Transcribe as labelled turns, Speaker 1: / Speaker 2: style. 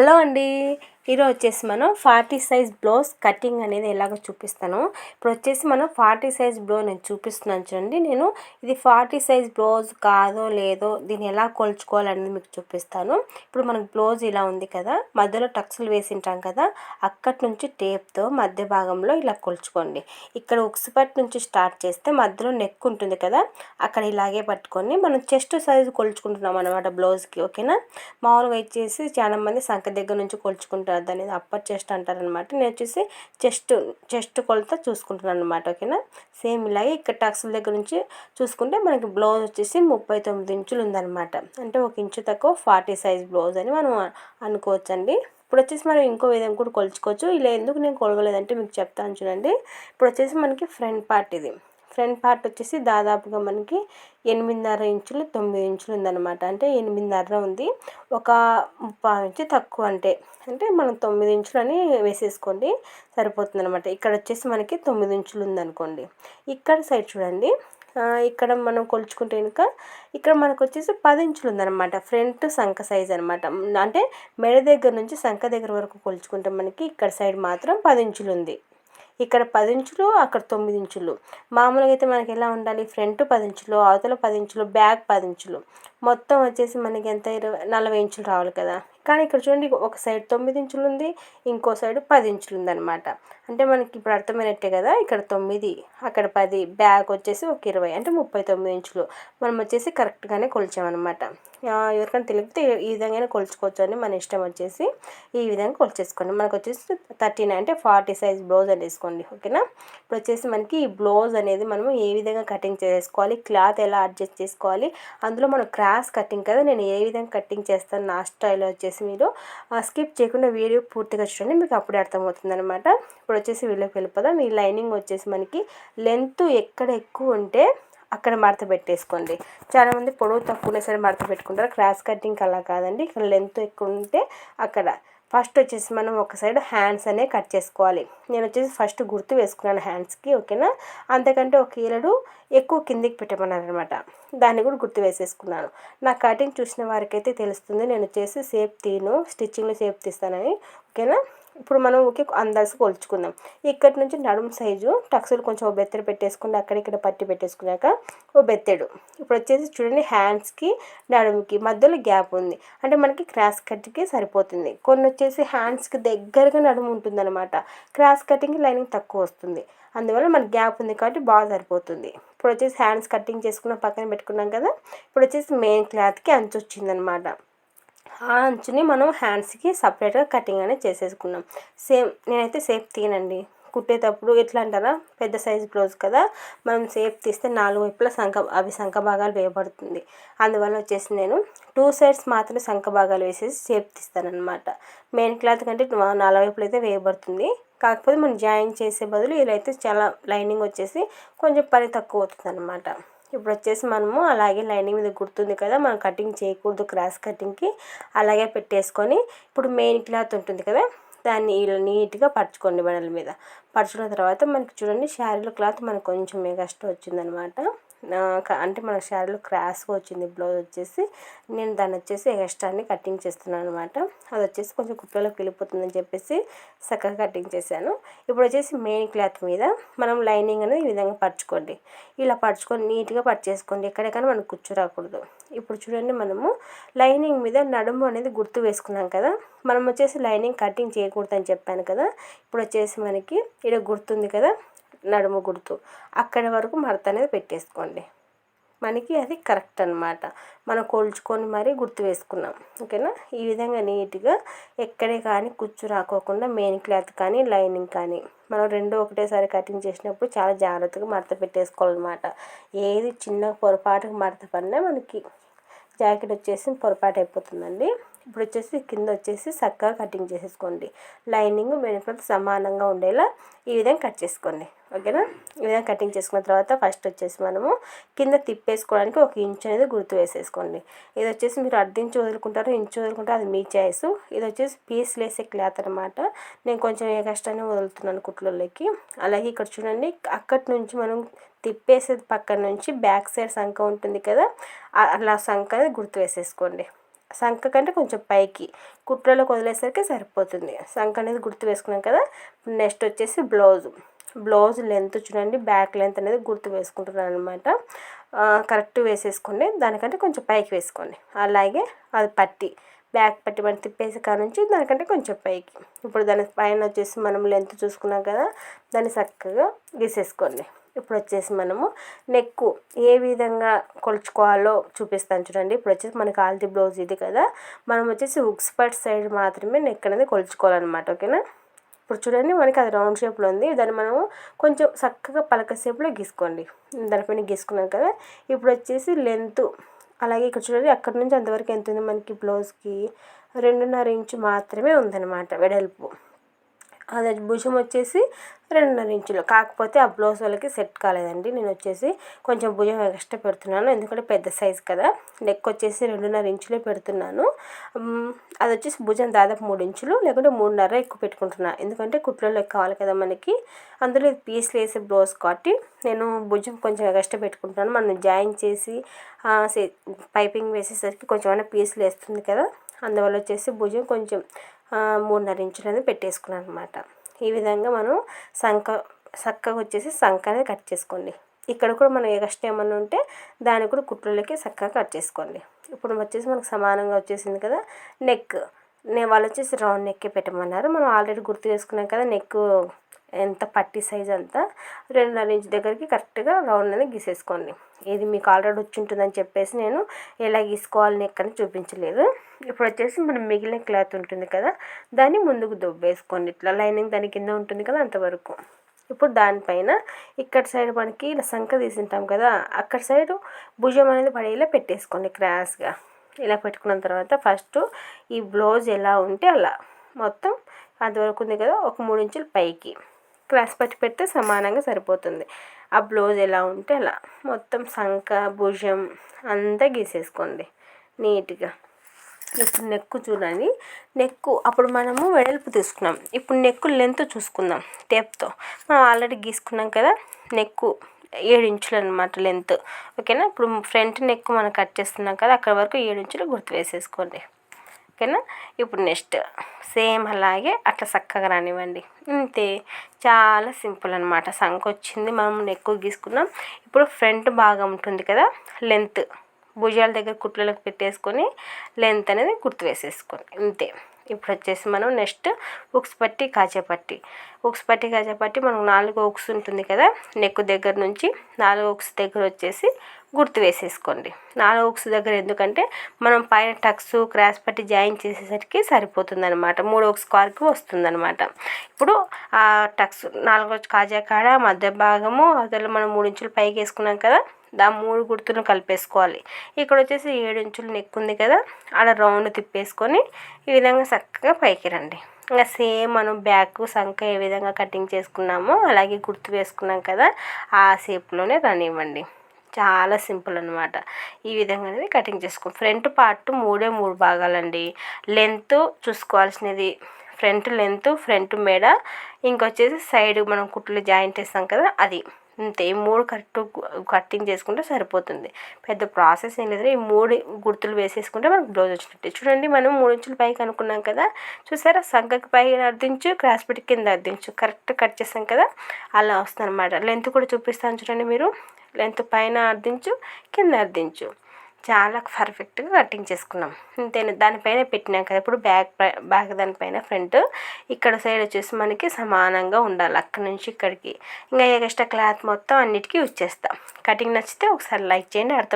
Speaker 1: Hello అండి. ఈరోజు వచ్చేసి మనం ఫార్టీ సైజ్ బ్లౌజ్ కటింగ్ అనేది ఎలాగో చూపిస్తాను. ఇప్పుడు వచ్చేసి మనం ఫార్టీ సైజ్ బ్లౌజ్ నేను చూపిస్తున్నాను చూడండి. నేను ఇది ఫార్టీ సైజ్ బ్లౌజ్ కాదో లేదో దీన్ని ఎలా కొలుచుకోవాలనేది మీకు చూపిస్తాను. ఇప్పుడు మనకు బ్లౌజ్ ఇలా ఉంది కదా మధ్యలో టక్స్లు వేసింటాం కదా అక్కడి నుంచి టేప్తో మధ్య భాగంలో ఇలా కొలుచుకోండి. ఇక్కడ ఉక్సుపట్ నుంచి స్టార్ట్ చేస్తే మధ్యలో నెక్ ఉంటుంది కదా అక్కడ ఇలాగే పట్టుకొని మనం చెస్ట్ సైజు కొలుచుకుంటున్నాం అనమాట బ్లౌజ్కి ఓకేనా? మామూలుగా వచ్చేసి చాలా మంది సంఖ దగ్గర నుంచి కొలుచుకుంటారు దాన్ని అప్పర్ చెస్ట్ అంటారనమాట. నేను వచ్చేసి చెస్ట్ చెస్ట్ కొలత చూసుకుంటున్నాను అనమాట ఓకేనా? సేమ్ ఇలాగే ఇక్కడ టక్స్ల దగ్గర నుంచి చూసుకుంటే మనకి బ్లౌజ్ వచ్చేసి ముప్పై తొమ్మిది ఇంచులు ఉందన్నమాట అంటే ఒక ఇంచు తక్కువ ఫార్టీ సైజ్ బ్లౌజ్ అని మనం అనుకోవచ్చు అండి ఇప్పుడు వచ్చేసి మనం ఇంకో విధంగా కూడా కొలుచుకోవచ్చు. ఇలా ఎందుకు నేను కొలవలేదంటే మీకు చెప్తాను చూడండి. ఇప్పుడు వచ్చేసి మనకి ఫ్రంట్ పార్ట్ ఇది. ఫ్రంట్ పార్ట్ వచ్చేసి దాదాపుగా మనకి ఎనిమిదిన్నర ఇంచులు తొమ్మిది ఇంచులు ఉందన్నమాట. అంటే ఎనిమిదిన్నర ఉంది. ఒక ముప్పై ఇంచు తక్కువ అంటే. అంటే మనం తొమ్మిది ఇంచులు అని వేసేసుకోండి సరిపోతుంది అనమాట ఇక్కడ వచ్చేసి మనకి తొమ్మిది ఇంచులు ఉందనుకోండి. ఇక్కడ సైడ్ చూడండి. ఇక్కడ మనం కొలుచుకుంటే కనుక ఇక్కడ మనకు వచ్చేసి పది ఇంచులు ఉందన్నమాట. ఫ్రంట్ సంఖ సైజ్ అనమాట అంటే మెడ దగ్గర నుంచి సంఖ దగ్గర వరకు కొలుచుకుంటే మనకి ఇక్కడ సైడ్ మాత్రం పది ఇంచులు ఉంది. ఇక్కడ పది ఇంచులు అక్కడ తొమ్మిది ఇంచులు మామూలుగా అయితే మనకి ఎలా ఉండాలి? ఫ్రంట్ పది ఇంచులు అవతల పది ఇంచులు బ్యాక్ పది ఇంచులు మొత్తం వచ్చేసి మనకి ఎంత? ఇరవై నలభై ఇంచులు రావాలి కదా. కానీ ఇక్కడ చూడండి ఒక సైడ్ తొమ్మిది ఇంచులు ఉంది ఇంకో సైడ్ పది ఇంచులు ఉందన్నమాట అంటే మనకి ఇప్పుడు అర్థమైనట్టే కదా ఇక్కడ తొమ్మిది అక్కడ పది బ్యాగ్ వచ్చేసి ఒక ఇరవై అంటే ముప్పై తొమ్మిది ఇంచులు. మనం వచ్చేసి కరెక్ట్గానే కొలిచామన్నమాట ఎవరికైనా తెలిపితే ఈ విధంగానే కొలుచుకోవచ్చు అని మన ఇష్టం వచ్చేసి ఈ విధంగా కొలిచేసుకోండి. మనకు వచ్చేసి థర్టీ నైన్ అంటే ఫార్టీ సైజ్ బ్లౌజ్ అని వేసుకోండి ఓకేనా? ఇప్పుడు వచ్చేసి మనకి ఈ బ్లౌజ్ అనేది మనము ఏ విధంగా కటింగ్ చేసుకోవాలి క్లాత్ ఎలా అడ్జస్ట్ చేసుకోవాలి అందులో మనం క్రాస్ కటింగ్ కదా నేను ఏ విధంగా కటింగ్ చేస్తాను నా స్టైల్ వచ్చేసి మీరు స్కిప్ చేయకుండా వీడియో పూర్తిగా చూడండి మీకు అప్పుడే అర్థమవుతుంది అనమాట ఇప్పుడు వచ్చేసి వీళ్ళకి వెళ్ళిపోదాం. ఈ లైనింగ్ వచ్చేసి మనకి లెంత్ ఎక్కడ ఎక్కువ ఉంటే అక్కడ మడత పెట్టేసుకోండి. చాలామంది పొడవు తక్కువ సరే మడత పెట్టుకుంటారు. క్రాస్ కటింగ్ అలా కాదండి. ఇక్కడ లెంత్ ఎక్కువ ఉంటే అక్కడ. ఫస్ట్ వచ్చేసి మనం ఒక సైడ్ హ్యాండ్స్ అనే కట్ చేసుకోవాలి. నేను వచ్చేసి ఫస్ట్ గుర్తు వేసుకున్నాను హ్యాండ్స్కి ఓకేనా? అంతకంటే ఒక ఈలడు ఎక్కువ కిందికి పెట్టమన్నారు అనమాట దాన్ని కూడా గుర్తు వేసేసుకున్నాను. నా కటింగ్ చూసిన వారికైతే తెలుస్తుంది. నేను వచ్చేసి సేఫ్ తీను స్టిచ్చింగ్లో సేఫ్ తీస్తానని ఓకేనా? ఇప్పుడు మనం ఓకే అందాల్సి కొలుచుకుందాం. ఇక్కడి నుంచి నడుము సైజు టక్సులు కొంచెం ఓ బెత్తడు పెట్టేసుకుని అక్కడిక్కడ పట్టి పెట్టేసుకున్నాక ఓ బెత్తెడు. ఇప్పుడు వచ్చేసి చూడండి హ్యాండ్స్కి నడుముకి మధ్యలో గ్యాప్ ఉంది. అంటే మనకి క్రాస్ కట్కి సరిపోతుంది. కొన్ని వచ్చేసి హ్యాండ్స్కి దగ్గరగా నడుము ఉంటుందన్నమాట. క్రాస్ కటింగ్ లైనింగ్ తక్కువ వస్తుంది. అందువల్ల మనకి గ్యాప్ ఉంది కాబట్టి బాగా సరిపోతుంది. ఇప్పుడు వచ్చేసి హ్యాండ్స్ కటింగ్ చేసుకున్న పక్కన పెట్టుకున్నాం కదా? ఇప్పుడు వచ్చేసి మెయిన్ క్లాత్కి అంచు వచ్చిందనమాట ఆ అంచుని మనం హ్యాండ్స్కి సపరేట్గా కటింగ్ అనేది చేసేసుకున్నాం. సేమ్ నేనైతే సేఫ్ తీయనండి. కుట్టేటప్పుడు ఎట్లా అంటారా? పెద్ద సైజ్ బ్లౌజ్ కదా. మనం సేఫ్ తీస్తే నాలుగు వైపులా సంఖ అవి సంఖ భాగాలు వేయబడుతుంది. అందువల్ల వచ్చేసి నేను టూ సైడ్స్ మాత్రమే సంఖ భాగాలు వేసేసి సేఫ్ తీస్తానమాట మెయిన్ క్లాత్ కంటే నాలుగు వైపులు అయితే వేయబడుతుంది. కాకపోతే మనం జాయిన్ చేసే బదులు ఇలా అయితే చాలా లైనింగ్ వచ్చేసి కొంచెం పని తక్కువ అవుతుంది అనమాట ఇప్పుడు వచ్చేసి మనము అలాగే లైనింగ్ మీద గుర్తుంది కదా మనం కటింగ్ చేయకూడదు క్రాస్ కటింగ్కి అలాగే పెట్టేసుకొని ఇప్పుడు మెయిన్ క్లాత్ ఉంటుంది కదా దాన్ని ఇలా నీట్గా పరచుకోండి బడల మీద. పరచుకున్న తర్వాత మనకి చూడండి శారీలో క్లాత్ మనకు కొంచెం మెగాస్ట్ వచ్చిందనమాట అంటే మన శారీలో క్రాస్గా వచ్చింది బ్లౌజ్ వచ్చేసి నేను దాన్ని వచ్చేసి ఎక్స్ట్రాని కటింగ్ చేస్తున్నాను అనమాట అది వచ్చేసి కొంచెం కుప్పలోకి వెళ్ళిపోతుందని చెప్పేసి చక్కగా కటింగ్ చేశాను. ఇప్పుడు వచ్చేసి మెయిన్ క్లాత్ మీద మనం లైనింగ్ అనేది ఈ విధంగా పరచుకోండి. ఇలా పరచుకొని నీట్గా పరచేసుకోండి ఎక్కడెక్కడ మనకు కూర్చో రాకూడదు ఇప్పుడు చూడండి మనము లైనింగ్ మీద నడుము అనేది గుర్తు వేసుకున్నాం కదా. మనం వచ్చేసి లైనింగ్ కటింగ్ చేయకూడదు అని చెప్పాను కదా. ఇప్పుడు వచ్చేసి మనకి ఇక్కడ గుర్తుంది కదా. నడుము గుర్తు. అక్కడి వరకు మడత అనేది పెట్టేసుకోండి. మనకి అది కరెక్ట్ అనమాట మనం కొలుచుకొని మరీ గుర్తు వేసుకున్నాం. ఓకేనా? ఈ విధంగా నీట్గా ఎక్కడే కానీ కుచ్చు రాకోకుండా మెయిన్ క్లాత్ కానీ లైనింగ్ కానీ మనం రెండు ఒకటేసారి కటింగ్ చేసినప్పుడు చాలా జాగ్రత్తగా మడత పెట్టేసుకోవాలన్నమాట. ఏది చిన్న పొరపాటుకు మడత పడినా మనకి జాకెట్ వచ్చేసి పొరపాటు అయిపోతుందండి. ఇప్పుడు వచ్చేసి కింద వచ్చేసి చక్కగా కటింగ్ చేసేసుకోండి. లైనింగ్ మెనుకలు సమానంగా ఉండేలా ఈ విధంగా కట్ చేసుకోండి. ఓకేనా? ఈ విధంగా కటింగ్ చేసుకున్న తర్వాత ఫస్ట్ వచ్చేసి మనము కింద తిప్పేసుకోవడానికి ఒక ఇంచు అనేది గుర్తు వేసేసుకోండి. ఇది వచ్చేసి మీరు అర్ధించి వదులుకుంటారు ఇంచు వదులుకుంటారు అది మీ చాయిస్. ఇది వచ్చేసి పీస్ లేసే క్లాత్ అనమాట నేను కొంచెం ఏ కష్టాన్ని వదులుతున్నాను కుట్లలోకి అలాగే ఇక్కడ చూడండి అక్కడి నుంచి మనం తిప్పేసేది పక్కన నుంచి బ్యాక్ సైడ్ సంఖ ఉంటుంది కదా అలా సంఖ గుర్తు వేసేసుకోండి. సంఖ కంటే కొంచెం పైకి కుట్రలో వదిలేసరికి సరిపోతుంది. సంఖ అనేది గుర్తు వేసుకున్నాం కదా? నెక్స్ట్ వచ్చేసి బ్లౌజ్. బ్లౌజ్ లెంత్ చూడండి బ్యాక్ లెంత్ అనేది గుర్తు వేసుకుంటున్నాను అనమాట కరెక్ట్ వేసేసుకోండి. దానికంటే కొంచెం పైకి వేసుకోండి. అలాగే అది పట్టి బ్యాక్ పట్టి మనం తిప్పేసి కాడ నుంచి దానికంటే కొంచెం పైకి. ఇప్పుడు దాని పైన వచ్చేసి మనం లెంత్ చూసుకున్నాం కదా? దాన్ని చక్కగా గీసేసుకోండి. ఇప్పుడు వచ్చేసి మనము నెక్ ఏ విధంగా కొలుచుకోవాలో చూపిస్తాను చూడండి. ఇప్పుడు వచ్చేసి మనకి ఆల్ది బ్లౌజ్ ఇది కదా. మనం వచ్చేసి ఉక్స్ పట్ సైడ్ మాత్రమే నెక్ అనేది కొలుచుకోవాలన్నమాట ఓకేనా? ఇప్పుడు చూడండి మనకి అది రౌండ్ షేప్లో ఉంది. దాన్ని మనము కొంచెం చక్కగా పలక షేప్లో గీసుకోండి. దానిపైన గీసుకున్నాం కదా. ఇప్పుడు వచ్చేసి లెంత్. అలాగే ఇక్కడ చూడండి అక్కడ నుంచి అంతవరకు ఎంత ఉంది మనకి బ్లౌజ్కి? రెండున్నర ఇంచు మాత్రమే ఉందన్నమాట వెడల్పు. అది భుజం వచ్చేసి రెండున్నర ఇంచులు. కాకపోతే ఆ బ్లౌజ్ వాళ్ళకి సెట్ కాలేదండి. నేను వచ్చేసి కొంచెం భుజం ఎక్స్ట్రా పెడుతున్నాను ఎందుకంటే పెద్ద సైజ్ కదా. నెక్ వచ్చేసి రెండున్నర ఇంచులే పెడుతున్నాను. అది వచ్చేసి భుజం దాదాపు మూడు ఇంచులు లేకుంటే మూడున్నర ఎక్కువ పెట్టుకుంటున్నాను ఎందుకంటే కుట్లలో కావాలి కదా మనకి. అందులో పీస్లు వేసే బ్లౌజ్ కాబట్టి నేను భుజం కొంచెం ఎక్స్ట్రా పెట్టుకుంటున్నాను మనం జాయిన్ చేసి పైపింగ్ వేసేసరికి కొంచెం పీస్లు వేస్తుంది కదా. అందువల్ల వచ్చేసి భుజం కొంచెం మూడున్నర ఇంచులు అనేది పెట్టేసుకున్నాను అనమాట ఈ విధంగా మనం సంక చక్కగా వచ్చేసి సంక అనేది కట్ చేసుకోండి. ఇక్కడ కూడా మనం ఎక్స్ట్రా ఏమన్నా ఉంటే దాన్ని కూడా కుట్రలకి చక్కగా కట్ చేసుకోండి. ఇప్పుడు వచ్చేసి మనకు సమానంగా వచ్చేసింది కదా నెక్. నేను వాళ్ళు వచ్చేసి రౌండ్ నెక్కే పెట్టమన్నారు. మనం ఆల్రెడీ గుర్తు చేసుకున్నాం కదా నెక్ ఎంత పట్టి సైజ్ అంతా రెండున్నర ఇంచ్ దగ్గరికి కరెక్ట్గా రౌండ్ అనేది గీసేసుకోండి. ఇది మీకు ఆల్రెడీ వచ్చి ఉంటుందని చెప్పేసి నేను ఎలా గీసుకోవాలి నెక్ అని చూపించలేదు. ఇప్పుడు వచ్చేసి మనం మిగిలిన క్లాత్ ఉంటుంది కదా దాన్ని ముందుకు దుబ్బేసుకోండి. ఇట్లా లైనింగ్ దాని కింద ఉంటుంది కదా అంతవరకు ఇప్పుడు దానిపైన ఇక్కడ సైడ్ మనకి ఇలా సంఖ తీసింటాం కదా అక్కడ సైడ్ భుజం అనేది పడేలా పెట్టేసుకోండి క్రాస్గా. ఇలా పెట్టుకున్న తర్వాత ఫస్ట్ ఈ బ్లౌజ్ ఎలా ఉంటే అలా. మొత్తం అంతవరకు ఉంది కదా ఒక మూడు ఇంచులు పైకి. క్రాస్ పట్టి పెడితే సమానంగా సరిపోతుంది. ఆ బ్లౌజ్ ఎలా ఉంటే అలా. మొత్తం సంక భుజం అంతా గీసేసుకోండి. నీట్గా. ఇప్పుడు నెక్కు చూడండి. నెక్కు అప్పుడు మనము వెడల్పు తీసుకున్నాం. ఇప్పుడు నెక్కు లెంత్ చూసుకుందాం. టేప్తో. మనం ఆల్రెడీ గీసుకున్నాం కదా నెక్కు ఏడు ఇంచులు అనమాట లెంత్. ఓకేనా? ఇప్పుడు ఫ్రంట్ నెక్ మనం కట్ చేస్తున్నాం కదా అక్కడ వరకు ఏడు ఇంచులు గుర్తు వేసేసుకోండి. ఓకేనా ఇప్పుడు నెక్స్ట్ సేమ్ అలాగే అట్లా చక్కగా రానివ్వండి. అంతే చాలా సింపుల్ అనమాట సంఖ వచ్చింది. మనం నెక్ గీసుకున్నాం. ఇప్పుడు ఫ్రంట్ భాగం ఉంటుంది కదా లెంత్. భుజాల దగ్గర కుట్లలకు పెట్టేసుకొని లెంత్ అనేది గుర్తు వేసేసుకోండి. అంతే ఇప్పుడు వచ్చేసి మనం నెక్స్ట్ ఉక్స్ పట్టి కాజాపట్టి ఉక్స్ పట్టి కాచేపట్టి మనకు నాలుగు ఉక్స్ ఉంటుంది కదా నెక్ దగ్గర నుంచి నాలుగు ఉక్స్ దగ్గర వచ్చేసి గుర్తు వేసేసుకోండి. నాలుగు ఉక్స్ దగ్గర ఎందుకంటే మనం పైన టక్స్ క్రాస్ పట్టి జాయిన్ చేసేసరికి సరిపోతుంది అనమాట మూడు ఉక్స్ వరకు వస్తుందన్నమాట. ఇప్పుడు ఆ టక్స్ నాలుగో కాజా కాడ మధ్య భాగము అదలో మనం మూడు ఇంచులు పైకి వేసుకున్నాం కదా దా మూడు గుర్తులను కలిపేసుకోవాలి. ఇక్కడ వచ్చేసి ఏడు ఇంచులు నెక్ ఉంది కదా అలా రౌండ్ తిప్పేసుకొని ఈ విధంగా చక్కగా పైకి రండి. ఇంకా సేమ్ మనం బ్యాక్ సంఖ ఏ విధంగా కటింగ్ చేసుకున్నామో అలాగే గుర్తు వేసుకున్నాం కదా ఆ షేప్లోనే రానివ్వండి చాలా సింపుల్ అనమాట ఈ విధంగా అనేది కటింగ్ చేసుకో ఫ్రంట్ పార్ట్ మూడే మూడు భాగాలండి. లెంత్ చూసుకోవాల్సినది ఫ్రంట్ లెంత్ ఫ్రంట్ మెడ ఇంకొచ్చేసి సైడ్ మనం కుట్లు జాయింట్ చేస్తాం కదా అది. అంతే ఈ మూడు కరెక్ట్ కట్టింగ్ చేసుకుంటే సరిపోతుంది. పెద్ద ప్రాసెస్ ఏం లేదు ఈ మూడు గుర్తులు వేసేసుకుంటే మనకు బ్లౌజ్ వచ్చినట్టు. చూడండి మనం మూడు ఇంచుల పైకి అనుకున్నాం కదా చూసారా? సంఖకి పైన అర్థించు క్రాస్ పెట్టి కింద అర్థించు కరెక్ట్ కట్ చేస్తాం కదా అలా వస్తుంది అనమాట లెంత్ కూడా చూపిస్తాను చూడండి మీరు. లెంత్ పైన అర్థించు కింద అర్థించు చాలా పర్ఫెక్ట్గా కటింగ్ చేసుకున్నాం అంతేనా దానిపైన పెట్టినాం కదా. ఇప్పుడు బ్యాక్ బ్యాక్ దానిపైన ఫ్రంట్ ఇక్కడ సైడ్ వచ్చేసి మనకి సమానంగా ఉండాలి. అక్కడి నుంచి ఇక్కడికి. ఇంకా ఎక్స్ట్రా క్లాత్ మొత్తం అన్నిటికీ యూజ్ చేస్తాం. కటింగ్ నచ్చితే ఒకసారి లైక్ చేయండి. అర్థం